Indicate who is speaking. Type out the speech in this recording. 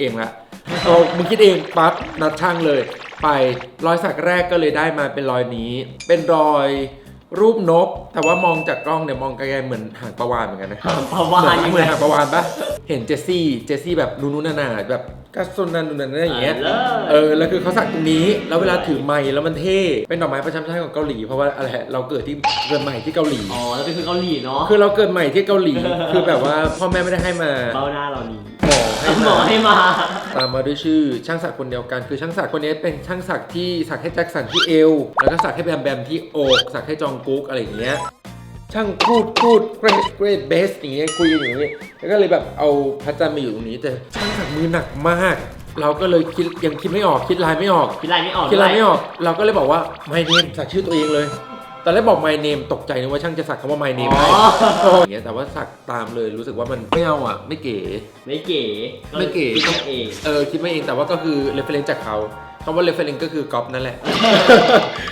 Speaker 1: เองละโอ้มึงคิดเองปั๊บนัดช่างเลย ไปรอยสักแรกก็เลยได้มาเป็นรอยนี้ เป็นรอยรูปนก แต่ว่ามองจากกล้องเนี่ยมองไกลๆเหมือนหางประวานเหมือนกันนะ
Speaker 2: หางปลาวาฬ
Speaker 1: เหมือนเหมือนหางประวานปะเห็นเจสซี่เจสซี่แบบนูนูนานาแบบกัสโซนันนูนันอะไรอย่างเงี้ย
Speaker 2: เลิศ
Speaker 1: เออแล้วคือเขาสักตรงนี้ แล้วเวลาถือไม้แล้วมันเท่เป็นดอกไม้ประจำชาติของเกาหลีเพราะว่าอะไรเราเกิดที่เกิดใหม่ที่เกาหลี
Speaker 2: อ๋อแล้วเป็นคือเกาหลีเนาะ
Speaker 1: คือเราเกิดใหม่ที่เกาหลีคือแบบว่าพ่อแม่ไม่ได้ให้มา
Speaker 2: เบ้าหน้าเรานี้
Speaker 1: หมอให้
Speaker 2: หม
Speaker 1: มา
Speaker 2: อให้มา
Speaker 1: ตามมาด้วยชื่อช่างสักคนเดียวกัน คือช่างสักคนนี้เป็นช่างสักที่สักให้แจ็คสันที่เอว แล้วก็สักให้แบมแบมที่อกสักให้จองกุ๊กอะไรอย่างเงี้ยช่างพูดพูด great great best อย่างเงี้ยคุยกันอย่างเงี้ยแล้วก็เลยแบบเอาพระจันทร์มาอยู่ตรงนี้แต่ช่างสักมือหนักมาก เราก็เลยคิดยังคิดไม่ออกคิดลายไม่ออก
Speaker 2: คิดอะไรไม่ออก
Speaker 1: คิดอะไรไม่
Speaker 2: ด้วย
Speaker 1: ออก เราก็เลยบอกว่า my name สักชื่อตัวเองเลย ตอนแรกบอก my name ตกใจนึกว่าช่างจะสักคำว่า my name
Speaker 2: อ๋
Speaker 1: ให้
Speaker 2: อ
Speaker 1: อย่างเงี้ยแต่ว่าสักตามเลยรู้สึกว่ามันไม่เอาอะ ไม่เก๋
Speaker 2: ไม่เก๋
Speaker 1: ไม่เก๋
Speaker 2: คิดต้องเอง
Speaker 1: เออคิดไม่เองแต่ว่าก็คือ reference จากเขาคำว่า reference ก็คือก๊อปนั่นแหละ